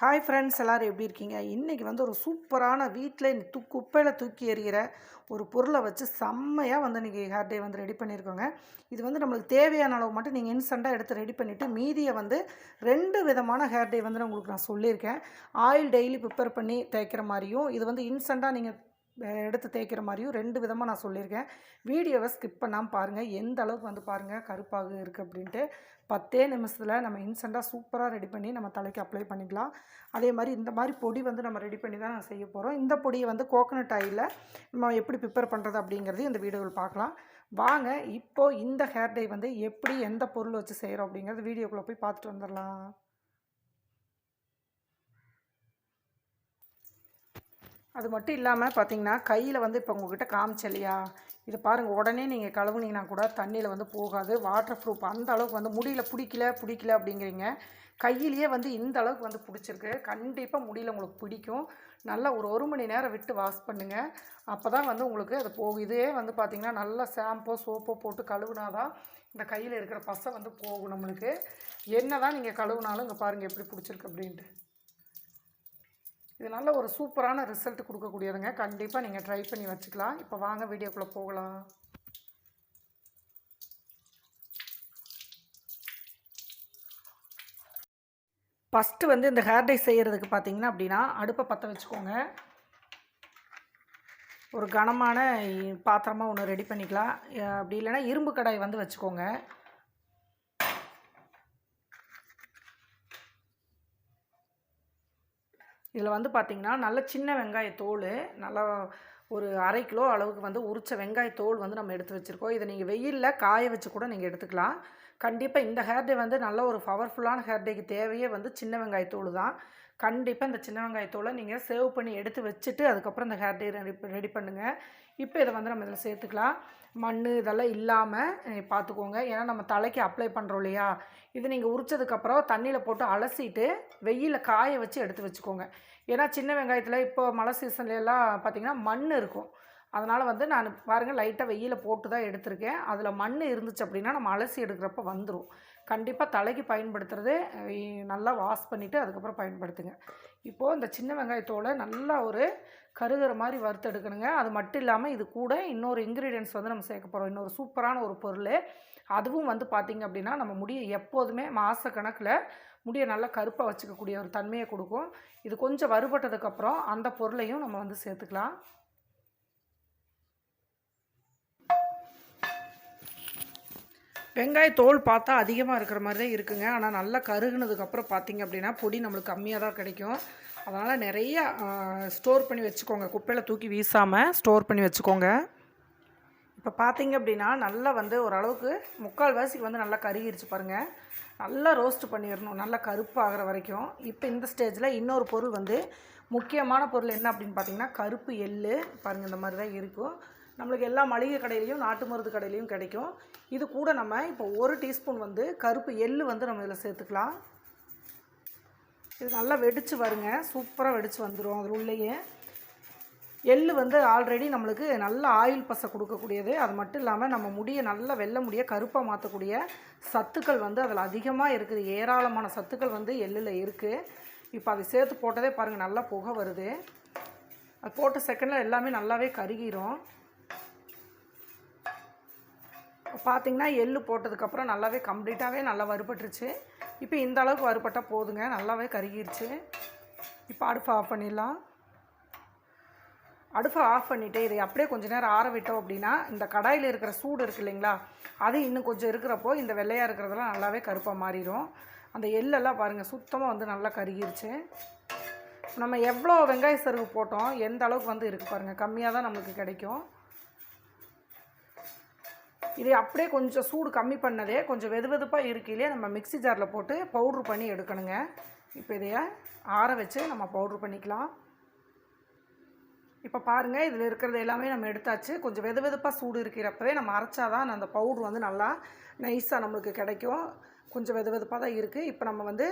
Hi friends எல்லோரும் எப்படி இருக்கீங்க? இன்றைக்கி வந்து ஒரு சூப்பரான வீட்டில் தூ குப்பையில் தூக்கி எறிகிற ஒரு பொருளை வச்சு செம்மையாக வந்து இன்றைக்கி ஹேர் டே வந்து ரெடி பண்ணியிருக்கோங்க. இது வந்து நம்மளுக்கு தேவையான அளவு மட்டும் நீங்கள் இன்ஸ்டண்ட்டாக எடுத்து ரெடி பண்ணிவிட்டு மீதியை வந்து ரெண்டு விதமான ஹேர் டே வந்து நான் உங்களுக்கு நான் சொல்லியிருக்கேன். ஆயில் டெய்லி ப்ரிப்பேர் பண்ணி தேய்க்கிற மாதிரியும் இது வந்து இன்ஸ்டண்ட்டாக நீங்கள் எடுத்து தேய்க்கிற மாதிரியும் ரெண்டு விதமாக நான் சொல்லியிருக்கேன். வீடியோவை ஸ்கிப் பண்ணாமல் பாருங்கள் எந்த அளவுக்கு வந்து பாருங்கள் கருப்பாக இருக்குது அப்படின்ட்டு. பத்தே நிமிஷத்தில் நம்ம இன்ஸ்டண்ட்டாக சூப்பராக ரெடி பண்ணி நம்ம தலைக்கு அப்ளை பண்ணிக்கலாம் அதே மாதிரி இந்த மாதிரி பொடி வந்து நம்ம ரெடி பண்ணி தான் நான் செய்ய போகிறோம் இந்த பொடியை வந்து கோகனட் ஆயிலில் நம்ம எப்படி ப்ரிப்பேர் பண்ணுறது அப்படிங்கிறது இந்த வீடியோவில் பார்க்கலாம். வாங்க இப்போது இந்த ஹேர் டை வந்து எப்படி எந்த பொருள் வச்சு செய்கிறோம் அப்படிங்கிறது வீடியோக்குள்ளே போய் பார்த்துட்டு வந்துடலாம். அது மட்டும் இல்லாமல் பார்த்தீங்கன்னா கையில் வந்து இப்போ உங்ககிட்ட காமிச்சலையா இது பாருங்கள் உடனே நீங்கள் கழுவுனீங்கன்னா கூட தண்ணியில் வந்து போகாது. வாட்டர் ப்ரூஃப் அந்த அளவுக்கு வந்து முடியல பிடிக்கல பிடிக்கல அப்படிங்கிறீங்க. கையிலேயே வந்து இந்த அளவுக்கு வந்து பிடிச்சிருக்கு. கண்டிப்பாக முடியல உங்களுக்கு பிடிக்கும். நல்லா ஒரு ஒரு மணி நேரம் விட்டு வாஷ் பண்ணுங்கள் அப்போ தான் வந்து உங்களுக்கு அது போகும். இதே வந்து பார்த்திங்கன்னா நல்லா ஷாம்போ சோப்போ போட்டு கழுவுனா தான் இந்த கையில் இருக்கிற பசை வந்து போகும் நம்மளுக்கு. என்ன தான் நீங்கள் கழுவுனாலும் இங்கே பாருங்கள் எப்படி பிடிச்சிருக்கு அப்படின்ட்டு. இது நல்ல ஒரு சூப்பரான ரிசல்ட் கொடுக்கக்கூடியதுங்க. கண்டிப்பாக நீங்கள் ட்ரை பண்ணி வச்சுக்கலாம். இப்போ வாங்க வீடியோக்குள்ளே போகலாம். ஃபஸ்ட்டு வந்து இந்த ஹேர் டை செய்கிறதுக்கு பார்த்தீங்கன்னா அப்படின்னா அடுப்பை பற்ற வச்சுக்கோங்க. ஒரு கனமான பாத்திரமாக ஒன்று ரெடி பண்ணிக்கலாம். அப்படி இல்லைன்னா இரும்பு கடாய் வந்து வச்சுக்கோங்க. இதில் வந்து பார்த்திங்கன்னா நல்ல சின்ன வெங்காய தோல் நல்லா ஒரு அரை கிலோ அளவுக்கு வந்து உரித்த வெங்காய தோல் வந்து நம்ம எடுத்து வச்சுருக்கோம். இதை நீங்கள் வெயிலில் காய வச்சு கூட நீங்கள் எடுத்துக்கலாம். கண்டிப்பாக இந்த ஹேர் டே வந்து நல்ல ஒரு பவர்ஃபுல்லான ஹேர் டேக்கு தேவையே வந்து சின்ன வெங்காயத்தோல் தான். கண்டிப்பாக இந்த சின்ன வெங்காயத்தோலை நீங்கள் சேவ் பண்ணி எடுத்து வச்சுட்டு அதுக்கப்புறம் இந்த ஹேர் டே ரெடி ரெடி பண்ணுங்கள் இப்போ இதை வந்து நம்ம இதில் சேர்த்துக்கலாம். மண் இதெல்லாம் இல்லாமல் பார்த்துக்கோங்க ஏன்னா நம்ம தலைக்கு அப்ளை பண்ணுறோம் இல்லையா? இது நீங்கள் உரிச்சதுக்கப்புறம் தண்ணியில் போட்டு அலசிட்டு வெயிலில் காய வச்சு எடுத்து வச்சுக்கோங்க. ஏன்னா சின்ன வெங்காயத்தில் இப்போ மழை சீசன்லலாம் பார்த்திங்கன்னா மண் இருக்கும். அதனால் வந்து நான் பாருங்கள் லைட்டாக வெயிலில் போட்டு தான் எடுத்திருக்கேன். அதில் மண் இருந்துச்சு அப்படின்னா நம்ம அலசி எடுக்கிறப்ப வந்துடும் கண்டிப்பாக தலைக்கு பயன்படுத்துறது நல்லா வாஷ் பண்ணிவிட்டு அதுக்கப்புறம் பயன்படுத்துங்க. இப்போது இந்த சின்ன வெங்காயத்தோடு நல்லா ஒரு கருகிற மாதிரி வறுத்தெடுக்கணுங்க அது மட்டும் இல்லாமல் இது கூட இன்னொரு இன்க்ரீடியன்ஸ் வந்து நம்ம சேர்க்க போகிறோம் இன்னொரு சூப்பரான ஒரு பொருள். அதுவும் வந்து பார்த்திங்க அப்படின்னா நம்ம முடியை எப்போதுமே மாத கணக்கில் முடியை நல்லா கருப்பாக வச்சுக்கக்கூடிய ஒரு தன்மையை கொடுக்கும். இது கொஞ்சம் வறுபட்டதுக்கப்புறம் அந்த பொருளையும் நம்ம வந்து சேர்த்துக்கலாம். வெங்காய தோல் பார்த்தா அதிகமாக இருக்கிற மாதிரி தான் இருக்குங்க. ஆனால் நல்லா கருகுனதுக்கப்புறம் பார்த்திங்க அப்படின்னா பொடி நம்மளுக்கு கம்மியாக தான் கிடைக்கும். அதனால் நிறையா ஸ்டோர் பண்ணி வச்சுக்கோங்க. குப்பையில் தூக்கி வீசாமல் ஸ்டோர் பண்ணி வச்சுக்கோங்க. இப்போ பார்த்தீங்க அப்படின்னா நல்லா வந்து ஓரளவுக்கு முக்கால் வாசிக்கு வந்து நல்லா கருகிருச்சு பாருங்கள் நல்லா ரோஸ்ட் பண்ணிடணும். நல்லா கருப்பு ஆகிற வரைக்கும். இப்போ இந்த ஸ்டேஜில் இன்னொரு பொருள் வந்து முக்கியமான பொருள் என்ன அப்படின்னு பார்த்தீங்கன்னா கருப்பு எள் பாருங்கள் இந்த மாதிரி தான் இருக்கும். நம்மளுக்கு எல்லா மளிகை கடையிலையும் நாட்டு மருந்து கடையிலையும் கிடைக்கும். இது கூட நம்ம இப்போ ஒரு டீஸ்பூன் வந்து கருப்பு எள் வந்து நம்ம இதில் சேர்த்துக்கலாம். இது நல்லா வெடித்து வருங்க. சூப்பராக வெடித்து வந்துடும் அதில் உள்ளேயே. எள் வந்து ஆல்ரெடி நம்மளுக்கு நல்ல ஆயில் பசை கொடுக்கக்கூடியது. அது மட்டும் இல்லாமல் நம்ம முடியை நல்லா வெள்ள முடிய கருப்பாக மாற்றக்கூடிய சத்துக்கள் வந்து அதில் அதிகமாக இருக்குது. ஏராளமான சத்துக்கள் வந்து எள்ளில் இருக்குது இப்போ அதை சேர்த்து போட்டதே பாருங்கள் நல்லா புகை வருது. அது போட்ட செகண்டில் எல்லாமே நல்லாவே கருகிரும். பார்த்திங்கன்னா எள் போட்டதுக்கப்புறம் நல்லாவே கம்ப்ளீட்டாகவே நல்லா வறுபட்டுருச்சு. இப்போ இந்த அளவுக்கு வறுபட்டால் போதுங்க. நல்லாவே கருகிருச்சு. இப்போ அடுப்பை ஆஃப் பண்ணிடலாம். அடுப்பை ஆஃப் பண்ணிவிட்டு இதை அப்படியே கொஞ்சம் நேரம் ஆற விட்டோம் அப்படின்னா இந்த கடாயில் இருக்கிற சூடு இருக்குது இல்லைங்களா அது இன்னும் கொஞ்சம் இருக்கிறப்போ இந்த வெள்ளையாக இருக்கிறதெல்லாம் நல்லாவே கருப்பாக மாறிடும் அந்த எள்ளெல்லாம் பாருங்கள் சுத்தமாக வந்து நல்லா கருகிருச்சு. நம்ம எவ்வளோ வெங்காய சருகு போட்டோம் எந்த அளவுக்கு வந்து இருக்குது பாருங்கள் கம்மியாக தான் நம்மளுக்கு கிடைக்கும். இதை அப்படியே கொஞ்சம் சூடு கம்மி பண்ணதே கொஞ்சம் வெது வெதுப்பாக இருக்கையிலே நம்ம மிக்சி ஜாரில் போட்டு பவுட்ரு பண்ணி எடுக்கணுங்க. இப்போ இதைய ஆற வச்சு நம்ம பவுட்ரு பண்ணிக்கலாம். இப்போ பாருங்கள் இதில் இருக்கிறது எல்லாமே நம்ம எடுத்தாச்சு. கொஞ்சம் வெது வெதுப்பாக சூடு இருக்கிறப்பவே நம்ம அரைச்சாதான் அந்த பவுட்ரு வந்து நல்லா நைஸாக நம்மளுக்கு கிடைக்கும். கொஞ்சம் வெது வெதுப்பாக தான் இருக்குது இப்போ நம்ம வந்து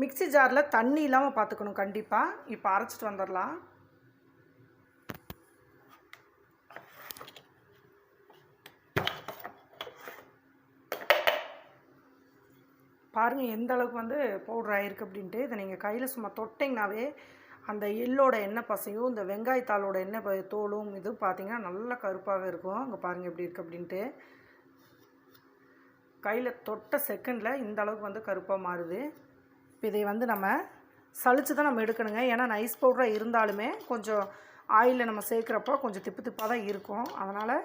மிக்சி ஜாரில் தண்ணி இல்லாமல் பார்த்துக்கணும் கண்டிப்பாக இப்போ அரைச்சிட்டு வந்துடலாம் பாருங்கள் எந்த அளவுக்கு வந்து பவுடர் ஆகிருக்கு அப்படின்ட்டு. இதை நீங்கள் கையில் சும்மா தொட்டிங்கனாவே அந்த எள்ளோட எண்ணெய் பசையும் இந்த வெங்காயத்தாளோட எண்ணெய் ப- தோலும் இது பார்த்தீங்கன்னா நல்லா கருப்பாகவே இருக்கும். அங்கே பாருங்கள் எப்படி இருக்குது அப்படின்ட்டு. கையில் தொட்ட செகண்டில் இந்த அளவுக்கு வந்து கருப்பாக மாறுது. இப்போ இதை வந்து நம்ம சளிச்சு தான் நம்ம எடுக்கணுங்க. ஏன்னா நைஸ் பவுடராக இருந்தாலுமே கொஞ்சம் ஆயிலில் நம்ம சேர்க்குறப்போ கொஞ்சம் திப்பு திப்பாக தான் இருக்கும். அதனால்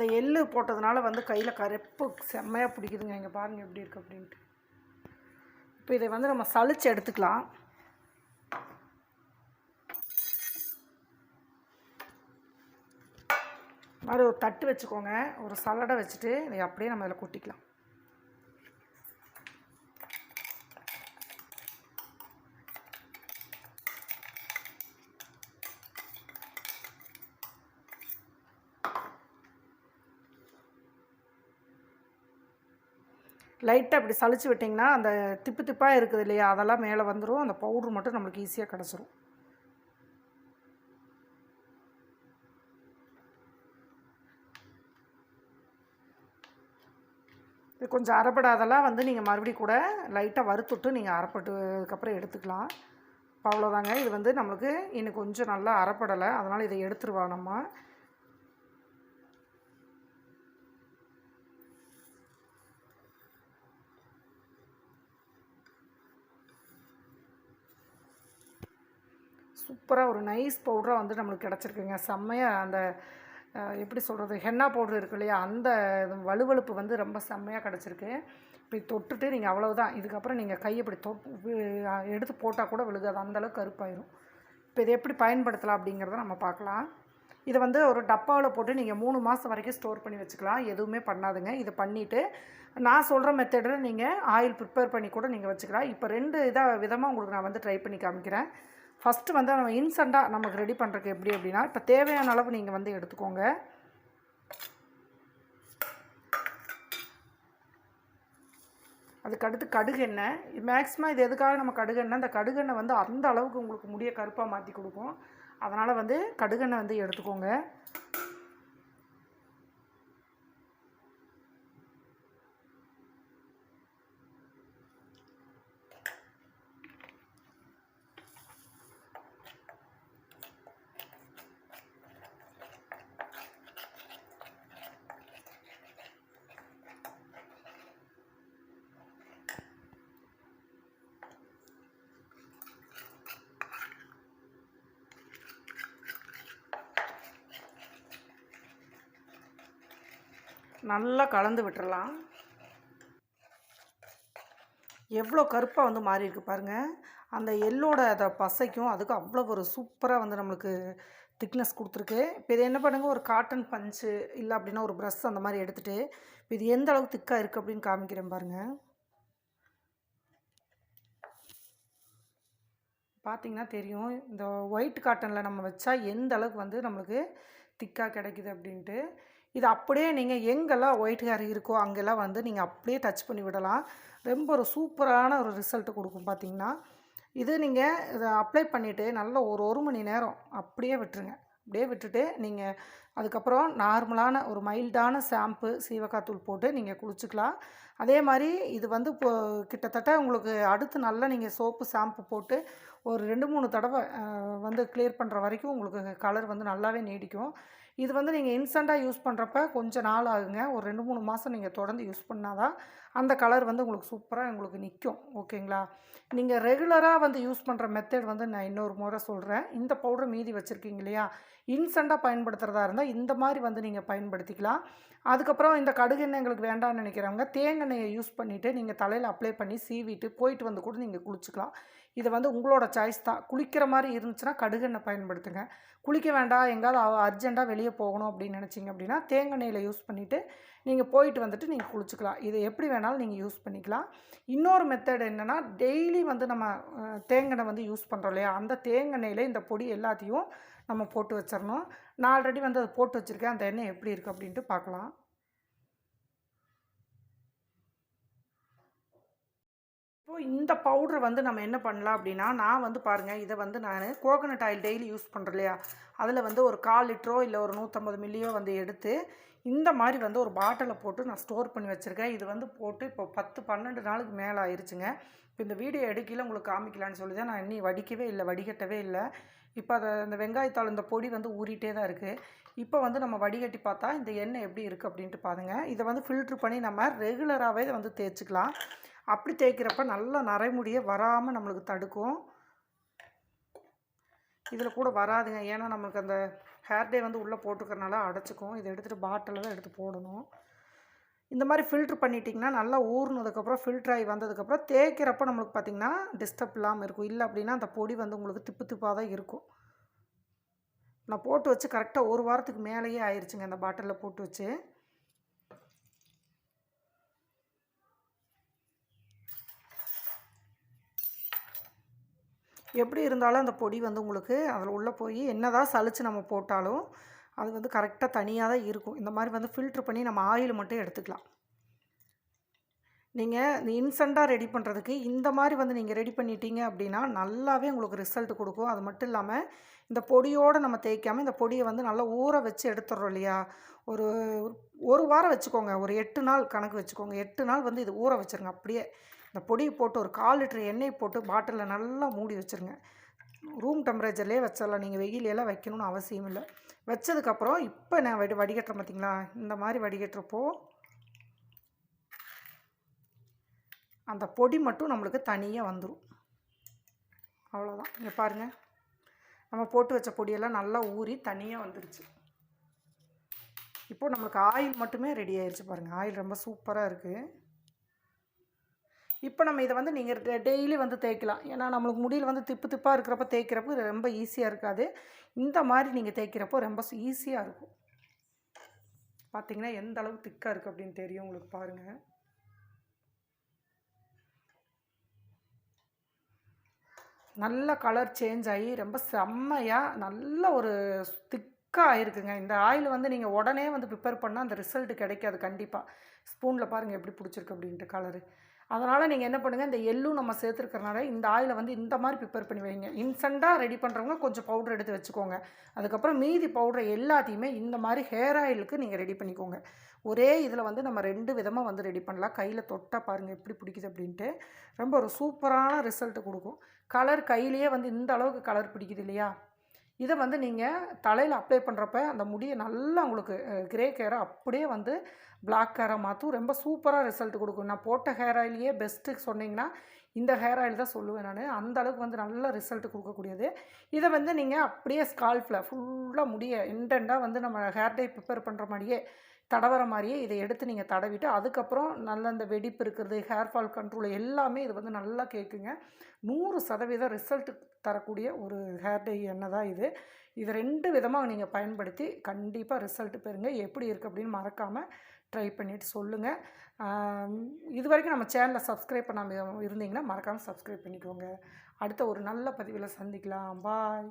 அந்த எள் போட்டதுனால வந்து கையில் கருப்பு செம்மையாக பிடிக்குதுங்க. இங்கே பாருங்கள் எப்படி இருக்குது அப்படின்ட்டு. இப்போ இதை வந்து நம்ம சளிச்சு எடுத்துக்கலாம். மாதிரி ஒரு தட்டு வச்சுக்கோங்க. ஒரு சல்லடை வச்சுட்டு இதை அப்படியே நம்ம இதில் கொட்டிக்கலாம். லைட்டாக அப்படி சலிச்சு விட்டிங்கன்னா அந்த திப்பு திப்பாக இருக்குது இல்லையா? அதெல்லாம் மேலே வந்துடும் அந்த பவுட்ரு மட்டும் நம்மளுக்கு ஈஸியாக கிடச்சிரும். இது கொஞ்சம் அரைப்படாதெல்லாம் வந்து நீங்கள் மறுபடியும் கூட லைட்டாக வறுத்துட்டு நீங்கள் அரைப்பட்டதுக்கப்புறம் எடுத்துக்கலாம். இப்போ அவ்வளோதாங்க இது வந்து நம்மளுக்கு இன்னும் கொஞ்சம் நல்லா அரைப்படலை அதனால் இதை எடுத்துருவா நம்ம. சூப்பராக ஒரு நைஸ் பவுடராக வந்து நம்மளுக்கு கிடச்சிருக்குங்க. செம்மையாக அந்த எப்படி சொல்கிறது ஹென்னா பவுடர் இருக்கு இல்லையா அந்த இது வந்து ரொம்ப செம்மையாக கிடச்சிருக்கு. இப்படி தொட்டுட்டு நீங்கள் அவ்வளோதான் இதுக்கப்புறம் நீங்கள் கையை இப்படி தொ எடுத்து போட்டால் கூட விழுகாது. அந்தளவுக்கு கருப்பாயிரும். இப்போ இதை எப்படி பயன்படுத்தலாம் அப்படிங்கிறத நம்ம பார்க்கலாம். இதை வந்து ஒரு டப்பாவில் போட்டு நீங்கள் மூணு மாதம் வரைக்கும் ஸ்டோர் பண்ணி வச்சுக்கலாம். எதுவுமே பண்ணாதுங்க. இதை பண்ணிவிட்டு நான் சொல்கிற மெத்தடில் நீங்கள் ஆயில் ப்ரிப்பேர் பண்ணி கூட நீங்கள் வச்சுக்கலாம். இப்போ ரெண்டு இதாக விதமாக உங்களுக்கு நான் வந்து ட்ரை பண்ணி காமிக்கிறேன். ஃபஸ்ட்டு வந்து நம்ம இன்ஸ்டண்ட்டாக நமக்கு ரெடி பண்ணுறதுக்கு எப்படி அப்படின்னா இப்போ தேவையான அளவு நீங்கள் வந்து எடுத்துக்கோங்க. அதுக்கடுத்து கடுகு எண்ணெய். மேக்ஸிமம் இது எதுக்காக நம்ம கடுகு எண்ணெய்? இந்த கடுகு வந்து அந்த அளவுக்கு உங்களுக்கு முடிய கருப்பாக மாற்றி கொடுக்கும். அதனால் வந்து கடுகெண்ணெய் வந்து எடுத்துக்கோங்க. நல்லா கலந்து விட்டுறலாம். எவ்வளோ கருப்பாக வந்து மாறி இருக்கு பாருங்கள் அந்த எள்ளோட அதை பசைக்கும் அதுக்கும் அவ்வளோ ஒரு சூப்பராக வந்து நம்மளுக்கு திக்னஸ் கொடுத்துருக்கு. இப்போ இது என்ன பண்ணுங்கள் ஒரு காட்டன் பஞ்சு இல்லை அப்படின்னா ஒரு ப்ரஷ் அந்த மாதிரி எடுத்துகிட்டு இப்போ இது எந்த அளவுக்கு திக்காக இருக்குது அப்படின்னு காமிக்கிறேன் பாருங்கள் பார்த்தீங்கன்னா தெரியும். இந்த ஒயிட் காட்டனில் நம்ம வச்சா எந்த அளவுக்கு வந்து நம்மளுக்கு திக்காக கிடைக்குது அப்படின்ட்டு. இது அப்படியே நீங்கள் எங்கெல்லாம் ஒயிட் ஹேர் இருக்கோ அங்கெல்லாம் வந்து நீங்கள் அப்படியே டச் பண்ணி விடலாம். ரொம்ப ஒரு சூப்பரான ஒரு ரிசல்ட் கொடுக்கும் பார்த்தீங்கன்னா இது நீங்கள் இதை அப்ளை பண்ணிவிட்டு நல்ல ஒரு ஒரு மணி நேரம் அப்படியே விட்டுருங்க. அப்படியே விட்டுட்டு நீங்கள் அதுக்கப்புறம் நார்மலான ஒரு மைல்டான ஷாம்பு சீவக்காத்தூள் போட்டு நீங்கள் குளிச்சுக்கலாம் அதே மாதிரி இது வந்து இப்போ கிட்டத்தட்ட உங்களுக்கு அடுத்து நல்லா நீங்கள் சோப்பு ஷாம்பு போட்டு ஒரு ரெண்டு மூணு தடவை வந்து க்ளியர் பண்ணுற வரைக்கும் உங்களுக்கு கலர் வந்து நல்லாவே நீடிக்கும். இது வந்து நீங்கள் இன்ஸ்டண்ட்டாக யூஸ் பண்ணுறப்ப கொஞ்சம் நாள் ஆகுங்க. ஒரு ரெண்டு மூணு மாதம் நீங்கள் தொடர்ந்து யூஸ் பண்ணால் தான் அந்த கலர் வந்து உங்களுக்கு சூப்பராக உங்களுக்கு நிற்கும் ஓகேங்களா? நீங்கள் ரெகுலராக வந்து யூஸ் பண்ணுற மெத்தட் வந்து நான் இன்னொரு முறை சொல்கிறேன் இந்த பவுடர் மீதி வச்சுருக்கீங்க இல்லையா? இன்ஸ்டண்ட்டாக பயன்படுத்துகிறதா இருந்தால் இந்த மாதிரி வந்து நீங்கள் பயன்படுத்திக்கலாம். அதுக்கப்புறம் இந்த கடுகு எண்ணெய் எங்களுக்கு வேண்டாம்னு நினைக்கிறவங்க தேங்காய் எண்ணெயை யூஸ் பண்ணிவிட்டு நீங்கள் தலையில் அப்ளை பண்ணி சீவிட்டு போயிட்டு வந்து கூட நீங்கள் குளிச்சுக்கலாம். இது வந்து உங்களோட சாய்ஸ் தான். குளிக்கிற மாதிரி இருந்துச்சுன்னா கடுகெண்ணெய் பயன்படுத்துங்க. குளிக்க வேண்டாம். எங்காவது அர்ஜெண்ட்டாக வெளியே போகணும் அப்படின்னு நினச்சிங்க அப்படின்னா தேங்காய் எண்ணெயில் யூஸ் பண்ணிவிட்டு நீங்கள் போயிட்டு வந்துட்டு நீங்கள் குளிச்சுக்கலாம். இது எப்படி வேணாலும் நீங்கள் யூஸ் பண்ணிக்கலாம். இன்னொரு மெத்தட் என்னென்னா டெய்லி வந்து நம்ம தேங்காய் எண்ணெய் வந்து யூஸ் பண்ணுறோம் இல்லையா? அந்த தேங்காய் எண்ணெயில் இந்த பொடி எல்லாத்தையும் நம்ம போட்டு வச்சிடணும். நான் ஆல்ரெடி வந்து அதை போட்டு வச்சுருக்கேன். அந்த எண்ணெய் எப்படி இருக்குது அப்படின்ட்டு பார்க்கலாம். இப்போது இந்த பவுடர் வந்து நம்ம என்ன பண்ணலாம் அப்படின்னா நான் வந்து பாருங்கள் இதை வந்து நான் கோகனட் ஆயில் டெய்லி யூஸ் பண்ணுறேன் இல்லையா? அதில் வந்து ஒரு கால் லிட்டரோ இல்லை ஒரு நூற்றம்பது மில்லியோ வந்து எடுத்து இந்த மாதிரி வந்து ஒரு பாட்டிலில் போட்டு நான் ஸ்டோர் பண்ணி வச்சுருக்கேன். இது வந்து போட்டு இப்போ பத்து பன்னெண்டு நாளுக்கு மேலே ஆயிடுச்சுங்க இப்போ இந்த வீடியோ எடுக்கையில் உங்களுக்கு காமிக்கலான்னு சொல்லி தான் நான் இன்னி வடிக்கவே இல்லை வடிகட்டவே இல்லை. இப்போ அதை இந்த வெங்காயத்தாள் இந்த பொடி வந்து ஊறிட்டே தான் இருக்குது இப்போ வந்து நம்ம வடிகட்டி பார்த்தா இந்த எண்ணெய் எப்படி இருக்குது அப்படின்ட்டு பாருங்க. இதை வந்து ஃபில்ட்ரு பண்ணி நம்ம ரெகுலராகவே வந்து தேய்ச்சிக்கலாம். அப்படி தேய்க்கிறப்ப நல்லா நரைமுடியை வராமல் நம்மளுக்கு தடுக்கும். இதில் கூட வராதுங்க. ஏன்னா நம்மளுக்கு அந்த ஹேர் டே வந்து உள்ளே போட்டுக்கிறனால அடைச்சிக்கும். இதை எடுத்துகிட்டு பாட்டிலில் தான் எடுத்து போடணும். இந்த மாதிரி ஃபில்ட்ரு பண்ணிட்டிங்கன்னா நல்லா ஊறினதுக்கப்புறம் ஃபில்ட்ரு ஆகி வந்ததுக்கப்புறம் தேய்க்கிறப்ப நம்மளுக்கு பார்த்திங்கன்னா டிஸ்டர்ப் இல்லாமல் இருக்கும். இல்லை அப்படின்னா அந்த பொடி வந்து உங்களுக்கு திப்பு திப்பாக தான் இருக்கும். நான் போட்டு வச்சு கரெக்டாக ஒரு வாரத்துக்கு மேலேயே ஆயிடுச்சுங்க அந்த பாட்டிலில் போட்டு வச்சு. எப்படி இருந்தாலும் அந்த பொடி வந்து உங்களுக்கு அதில் உள்ளே போய் என்னதான் சளிச்சு நம்ம போட்டாலும் அது வந்து கரெக்டாக தனியாக தான் இருக்கும். இந்த மாதிரி வந்து ஃபில்ட்ரு பண்ணி நம்ம ஆயில் மட்டும் எடுத்துக்கலாம். நீங்கள் இந்த இன்ஸ்டண்ட்டாக ரெடி பண்ணுறதுக்கு இந்த மாதிரி வந்து நீங்கள் ரெடி பண்ணிட்டீங்க அப்படின்னா நல்லாவே உங்களுக்கு ரிசல்ட் கொடுக்கும். அது மட்டும் இல்லாமல் இந்த பொடியோடு நம்ம தேய்க்காமல் இந்த பொடியை வந்து நல்லா ஊற வச்சு எடுத்துடுறோம் இல்லையா? ஒரு ஒரு வாரம் வச்சுக்கோங்க. ஒரு எட்டு நாள் கணக்கு வச்சுக்கோங்க. எட்டு நாள் வந்து இது ஊற வச்சுருங்க. அப்படியே இந்த பொடியை போட்டு ஒரு கால் லிட்டர் எண்ணெய் போட்டு பாட்டிலில் நல்லா மூடி வச்சுருங்க. ரூம் டெம்பரேச்சர்லேயே வச்சிடலாம். நீங்கள் வெயிலெல்லாம் வைக்கணும்னு அவசியம் இல்லை. வச்சதுக்கப்புறம் இப்போ நான் வடி வடிகட்டுறேன் பார்த்தீங்களா? இந்த மாதிரி வடிகட்டுறப்போ அந்த பொடி மட்டும் நம்மளுக்கு தனியாக வந்துடும் அவ்வளோதான் இங்கே பாருங்கள் நம்ம போட்டு வச்ச பொடியெல்லாம் நல்லா ஊறி தனியாக வந்துருச்சு. இப்போது நம்மளுக்கு ஆயில் மட்டுமே ரெடி ஆயிடுச்சு பாருங்கள் ஆயில் ரொம்ப சூப்பராக இருக்குது இப்போ நம்ம இதை வந்து நீங்கள் டெய்லி வந்து தேய்க்கலாம். ஏன்னா நம்மளுக்கு முடியில் வந்து திப்பு திப்பாக இருக்கிறப்ப தேய்க்கிறப்போ ரொம்ப ஈஸியாக இருக்காது. இந்த மாதிரி நீங்கள் தேய்க்கிறப்போ ரொம்ப ஈஸியாக இருக்கும். பார்த்தீங்கன்னா எந்த அளவுக்கு திக்காக இருக்குது அப்படின்னு தெரியும் உங்களுக்கு பாருங்கள் நல்ல கலர் சேஞ்ச் ஆகி ரொம்ப செம்மையாக நல்ல ஒரு திக்காக ஆயிருக்குங்க இந்த ஆயில் வந்து நீங்கள் உடனே வந்து ப்ரிப்பேர் பண்ணால் அந்த ரிசல்ட் கிடைக்காது கண்டிப்பாக ஸ்பூனில் பாருங்கள் எப்படி பிடிச்சிருக்கு அப்படின்ட்டு கலரு அதனால் நீங்கள் என்ன பண்ணுங்கள் இந்த எள்ளும் நம்ம சேர்த்துருக்கறனால இந்த ஆயிலை வந்து இந்த மாதிரி ப்ரிப்பேர் பண்ணி வைங்க. இன்ஸ்டண்ட்டாக ரெடி பண்ணுறவங்க கொஞ்சம் பவுடர் எடுத்து வச்சுக்கோங்க. அதுக்கப்புறம் மீதி பவுடரை எல்லாத்தையுமே இந்த மாதிரி ஹேர் ஆயிலுக்கு நீங்கள் ரெடி பண்ணிக்கோங்க. ஒரே இதில் வந்து நம்ம ரெண்டு விதமாக வந்து ரெடி பண்ணலாம். கையில் தொட்டால் பாருங்கள் எப்படி பிடிக்குது அப்படின்ட்டு. ரொம்ப ஒரு சூப்பரான ரிசல்ட்டு கொடுக்கும். கலர் கையிலேயே வந்து இந்த அளவுக்கு கலர் பிடிக்குது இல்லையா? இதை வந்து நீங்கள் தலையில் அப்ளை பண்ணுறப்ப அந்த முடியை நல்லா உங்களுக்கு கிரே ஹேரை அப்படியே வந்து பிளாக் ஹேராக மாற்றும் ரொம்ப சூப்பராக ரிசல்ட் கொடுக்கும். நான் போட்ட ஹேர் ஆயிலையே பெஸ்ட்டு சொன்னீங்கன்னா இந்த ஹேர் ஆயில் தான் சொல்லுவேன் நான். அந்த அளவுக்கு வந்து நல்ல ரிசல்ட் கொடுக்கக்கூடியது. இதை வந்து நீங்கள் அப்படியே ஸ்கால்ஃபில் ஃபுல்லாக முடிய எண்டெண்டாக வந்து நம்ம ஹேர் டை ப்ரிப்பேர் பண்ணுற மாதிரியே தடவர மாதிரியே இதை எடுத்து நீங்கள் தடவிட்டு அதுக்கப்புறம் நல்ல அந்த வெடிப்பு இருக்கிறது ஹேர் ஃபால் கண்ட்ரோல் எல்லாமே இது வந்து நல்லா கேட்குங்க நூறு சதவீதம் ரிசல்ட் தரக்கூடிய ஒரு ஹேர் டை எண்ணெய் தான் இது. இது ரெண்டு விதமாக நீங்கள் பயன்படுத்தி கண்டிப்பாக ரிசல்ட் பெறுங்க. எப்படி இருக்குது அப்படின்னு மறக்காமல் ட்ரை பண்ணிவிட்டு சொல்லுங்கள் இது வரைக்கும் நம்ம சேனலை சப்ஸ்கிரைப் பண்ணாமல் இருந்தீங்கன்னா மறக்காமல் சப்ஸ்கிரைப் பண்ணிக்கோங்க. அடுத்த ஒரு நல்ல பதிவில் சந்திக்கலாம். பாய்